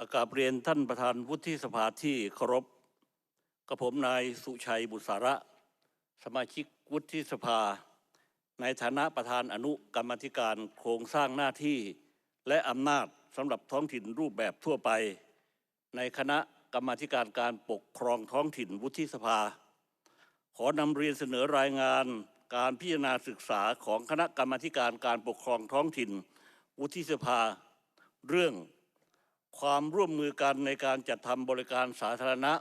อากาบเรียนท่านประธานวุฒิสภาที่เคารพกับผมนายสุชัยบุษาระ สมาชิกวุฒิสภา ในฐานะประธานอนุกรรมธิการโครงสร้างหน้าที่ และอำนาจสำหรับท้องถิ่นรูปแบบทั่วไป ในคณะกรรมธิการการปกครองท้องถิ่นวุฒิสภา ขอนำเรียนเสนอรายงานการพิจารณาศึกษาของคณะกรรมธิการการปกครองท้องถิ่น วุฒิสภา เรื่อง ความร่วมมือกันในการจัดทำบริการสาธารณะ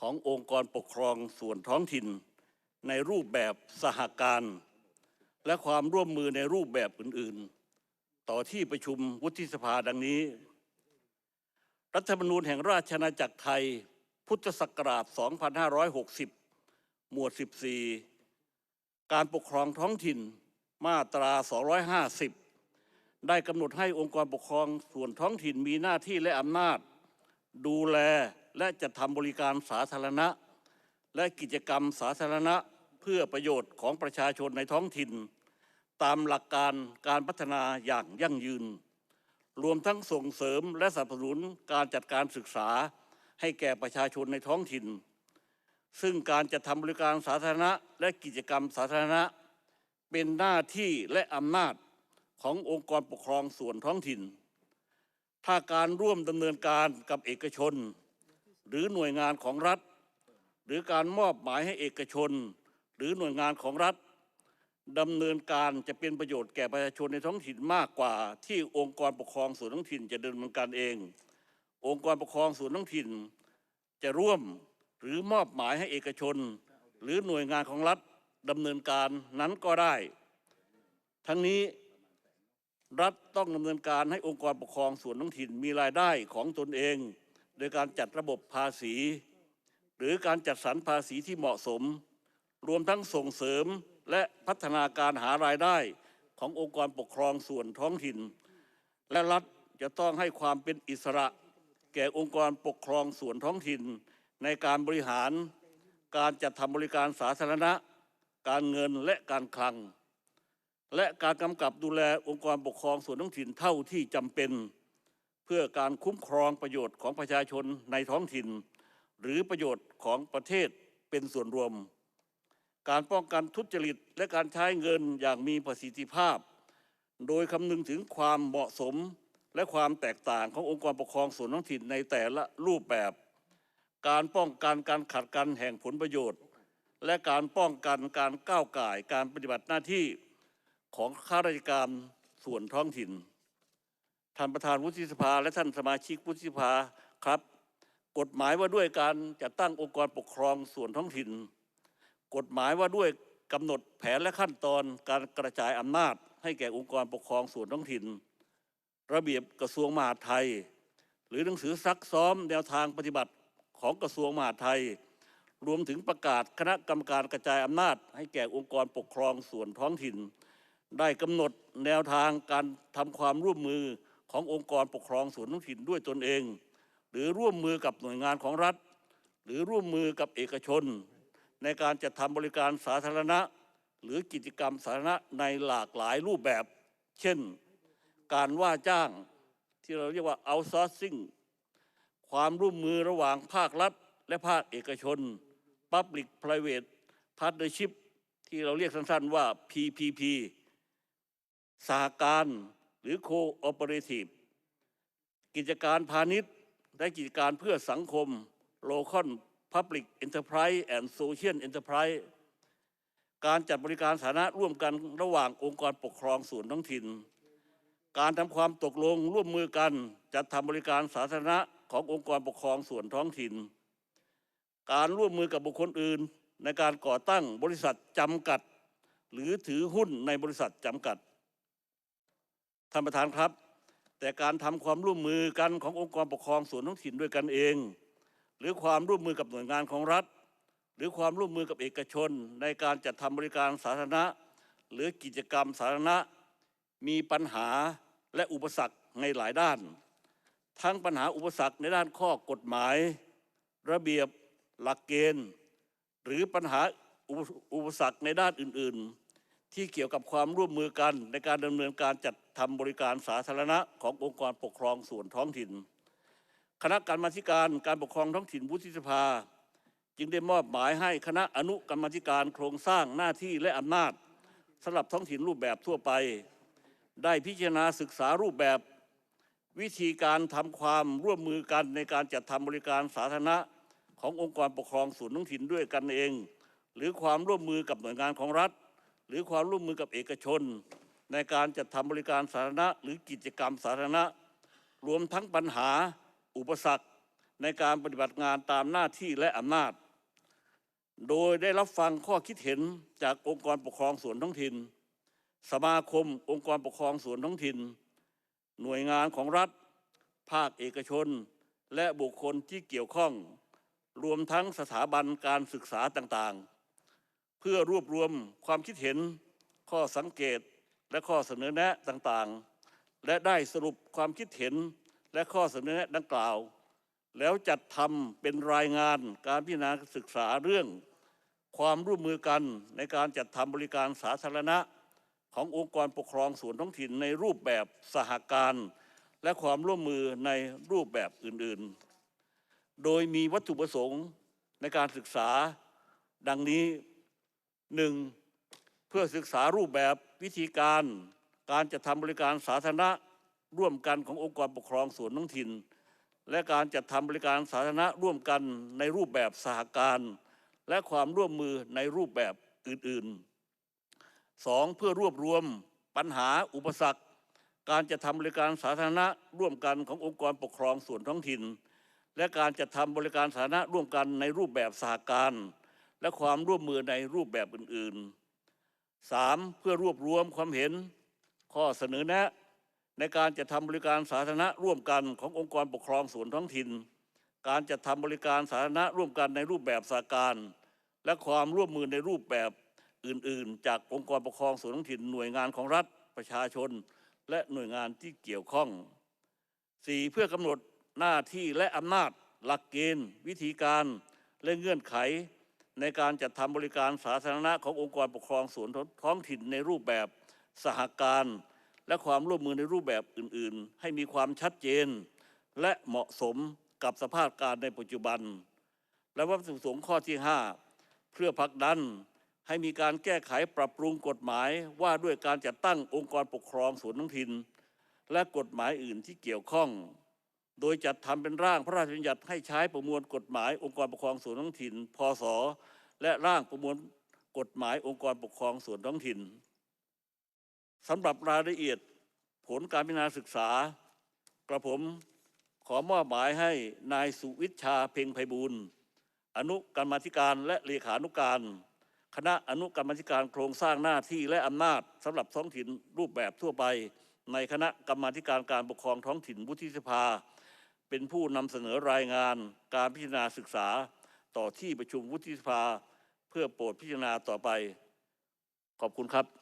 ขององค์กรปกครองส่วนท้องถิ่น ในรูปแบบสหการ และความร่วมมือในรูปแบบอื่น ๆ ต่อที่ประชุมวุฒิสภาดังนี้ รัฐธรรมนูญแห่งราชอาณาจักรไทย พุทธศักราช 2560 หมวด 14 การปกครองท้องถิ่นมาตรา 250 ได้กำหนดให้องค์กรปกครองส่วนท้องถิ่นมีหน้าที่และอำนาจ ดูแลและจัดทำบริการสาธารณะ และกิจกรรมสาธารณะเพื่อประโยชน์ของประชาชนในท้องถิ่น ตามหลักการการพัฒนาอย่างยั่งยืน รวมทั้งส่งเสริมและสนับสนุนการจัดการศึกษาให้แก่ประชาชนในท้องถิ่น ซึ่งการจัดทำบริการสาธารณะและกิจกรรมสาธารณะ เป็นหน้าที่และอำนาจ ขององค์กรปกครองส่วนท้องถิ่น ถ้าการร่วมดำเนินการกับเอกชน หรือหน่วยงานของรัฐ หรือการมอบหมายให้เอกชน หรือหน่วยงานของรัฐดำเนินการจะเป็นประโยชน์แก่ประชาชนในท้องถิ่นมากกว่า ที่องค์กรปกครองส่วนท้องถิ่นจะดำเนินการเอง องค์กรปกครองส่วนท้องถิ่น จะร่วมหรือมอบหมายให้เอกชน หรือหน่วยงานของรัฐดำเนินการนั้นก็ได้ ทั้งนี้ รัฐต้องดำเนินการให้องค์กรปกครองส่วนท้องถิ่นมีรายได้ของตนเอง โดยการจัดระบบภาษี หรือการจัดสรรภาษีที่เหมาะสม รวมทั้งส่งเสริมและพัฒนาการหารายได้ขององค์กรปกครองส่วนท้องถิ่น และรัฐจะต้องให้ความเป็นอิสระ แก่องค์กรปกครองส่วนท้องถิ่น ในการบริหาร การจัดทำบริการสาธารณะ การเงินและการคลัง และการกำกับดูแลองค์กรปกครองส่วนท้องถิ่นเท่าที่จำเป็น เพื่อการคุ้มครองประโยชน์ของประชาชนในท้องถิ่น หรือประโยชน์ของประเทศเป็นส่วนรวม การป้องกันทุจริตและการใช้เงินอย่างมีประสิทธิภาพ โดยคำนึงถึงความเหมาะสมและความแตกต่างขององค์กรปกครองส่วนท้องถิ่นในแต่ละรูปแบบ การป้องกันการขัดกันแห่งผลประโยชน์ และการป้องกันการก้าวก่ายการปฏิบัติหน้าที่ ของข้าราชการส่วนท้องถิ่น ท่านประธานวุฒิสภาและท่านสมาชิกวุฒิสภาครับ กฎหมายว่าด้วยการจัดตั้งองค์กรปกครองส่วนท้องถิ่น กฎหมายว่าด้วยกำหนดแผนและขั้นตอนการกระจายอำนาจ ให้แก่องค์กรปกครองส่วนท้องถิ่น ระเบียบกระทรวงมหาดไทย หรือหนังสือซักซ้อมแนวทางปฏิบัติของกระทรวงมหาดไทย รวมถึงประกาศคณะกรรมการกระจายอำนาจ ให้แก่องค์กรปกครองส่วนท้องถิ่น ได้กำหนดแนวทางการทำความร่วมมือขององค์กรปกครองส่วนท้องถิ่นด้วยตนเอง หรือร่วมมือกับหน่วยงานของรัฐ หรือร่วมมือกับเอกชน ในการจัดทำบริการสาธารณะ หรือกิจกรรมสาธารณะในหลากหลายรูปแบบ เช่น การว่าจ้างที่เราเรียกว่า outsourcing ความร่วมมือระหว่างภาครัฐ และภาคเอกชน Public Private Partnership ที่เราเรียกสั้นๆว่า PPP สหการหรือ Cooperative กิจการพาณิชย์และกิจการเพื่อสังคม Local Public Enterprise and Social Enterprise การจัดบริการสาธารณะร่วมกันระหว่างองค์กรปกครองส่วนท้องถิ่น การทำความตกลงร่วมมือกันจัดทำบริการสาธารณะขององค์กรปกครองส่วนท้องถิ่น การร่วมมือกับบุคคลอื่น ในการก่อตั้งบริษัทจำกัด หรือถือหุ้นในบริษัทจำกัด ท่านประธานครับ แต่การทำความร่วมมือกันขององค์กรปกครองส่วนท้องถิ่นด้วยกันเอง หรือความร่วมมือกับหน่วยงานของรัฐ หรือความร่วมมือกับเอกชน ในการจัดทำบริการสาธารณะ หรือกิจกรรมสาธารณะ มีปัญหาและอุปสรรคในหลายด้าน ทั้งปัญหาอุปสรรคในด้านข้อกฎหมาย ระเบียบหลักเกณฑ์ หรือปัญหาอุปอุปสรรคในด้านอื่น ๆ ที่เกี่ยวกับความร่วมมือกันในการดำเนินการจัด ทำบริการสาธารณะขององค์กรปกครองส่วนท้องถิ่น คณะกรรมาการการปกครองท้องถิ่นวุฒิสภา จึงได้มอบหมายให้คณะอนุกรรมาธิการโครงสร้างหน้าที่และอำนาจสำหรับท้องถิ่นรูปแบบทั่วไป ได้พิจารณาศึกษารูปแบบ วิธีการทำความร่วมมือกันในการจัดทำบริการสาธารณะขององค์กรปกครองส่วนท้องถิ่นด้วยกันเอง หรือความร่วมมือกับหน่วยงานของรัฐ หรือความร่วมมือกับเอกชน ในการจัดทำบริการสาธารณะหรือกิจกรรมสาธารณะ รวมทั้งปัญหาอุปสรรคในการปฏิบัติงานตามหน้าที่และอำนาจ โดยได้รับฟังข้อคิดเห็นจากองค์กรปกครองส่วนท้องถิ่น สมาคมองค์กรปกครองส่วนท้องถิ่น หน่วยงานของรัฐ ภาคเอกชน และบุคคลที่เกี่ยวข้อง รวมทั้งสถาบันการศึกษาต่างๆ เพื่อรวบรวมความคิดเห็นข้อสังเกต และข้อเสนอแนะต่างๆ และได้สรุปความคิดเห็นและข้อเสนอแนะดังกล่าว แล้วจัดทำเป็นรายงานการพิจารณาศึกษาเรื่อง ความร่วมมือกันในการจัดทำบริการสาธารณะ ขององค์กรปกครองส่วนท้องถิ่นในรูปแบบสหการ และความร่วมมือในรูปแบบอื่นๆ โดยมีวัตถุประสงค์ในการศึกษาดังนี้หนึ่งเพื่อศึกษารูปแบบ วิธีการการจัดทำบริการสาธารณะร่วมกันขององค์กรปกครองส่วนท้องถิ่นและการจัดทำบริการสาธารณะร่วมกันในรูปแบบสหการและความร่วมมือในรูปแบบอื่นๆสองเพื่อรวบรวมปัญหาอุปสรรคการจะทำบริการสาธารณะร่วมกันขององค์กรปกครองส่วนท้องถิ่น และการจัดทำบริการสาธารณะร่วมกันในรูปแบบสหการ และความร่วมมือในรูปแบบอื่นๆ สามเพื่อรวบรวมความเห็นข้อเสนอแนะ ในการจัดทำบริการสาธารณะร่วมกันขององค์กรปกครองส่วนท้องถิ่น การจัดทำบริการสาธารณะร่วมกันในรูปแบบสหการ และความร่วมมือในรูปแบบอื่น ๆ จากองค์กรปกครองส่วนท้องถิ่นหน่วยงานของรัฐประชาชน และหน่วยงานที่เกี่ยวข้อง 4. เพื่อกำหนดหน้าที่และอำนาจหลักเกณฑ์ วิธีการและเงื่อนไข ในการจัดทำบริการสาธารณะขององค์กรปกครองส่วนท้องถิ่นในรูปแบบสหการ และความร่วมมือในรูปแบบอื่น ๆ ให้มีความชัดเจน และเหมาะสมกับสภาพการในปัจจุบัน และวัตถุประสงค์ข้อที่ 5 เพื่อผลักดันให้มีการแก้ไขปรับปรุงกฎหมายว่าด้วยการจัดตั้งองค์กรปกครองส่วนท้องถิ่นและกฎหมายอื่นที่เกี่ยวข้อง โดยจัดทำเป็นร่างพระราชบัญญัติให้ใช้ประมวลกฎหมายองค์กรปกครองส่วนท้องถิ่น พศ และร่างประมวลกฎหมายองค์กรปกครองส่วนท้องถิ่นสำหรับรายละเอียดผลการพิจารณาศึกษากระผมขอมอบหมายให้นายสุวิชาเพ็งไพบูลอนุกรรมธิการและเลขานุการ คณะอนุกรรมธิการโครงสร้างหน้าที่และอำนาจสำหรับท้องถิ่นรูปแบบทั่วไป ในคณะกรรมธิการการปกครองท้องถิ่นวุฒิสภา เป็นผู้นำเสนอรายงานการพิจารณาศึกษาต่อที่ประชุมวุฒิสภา เพื่อโปรดพิจารณาต่อไป ขอบคุณครับ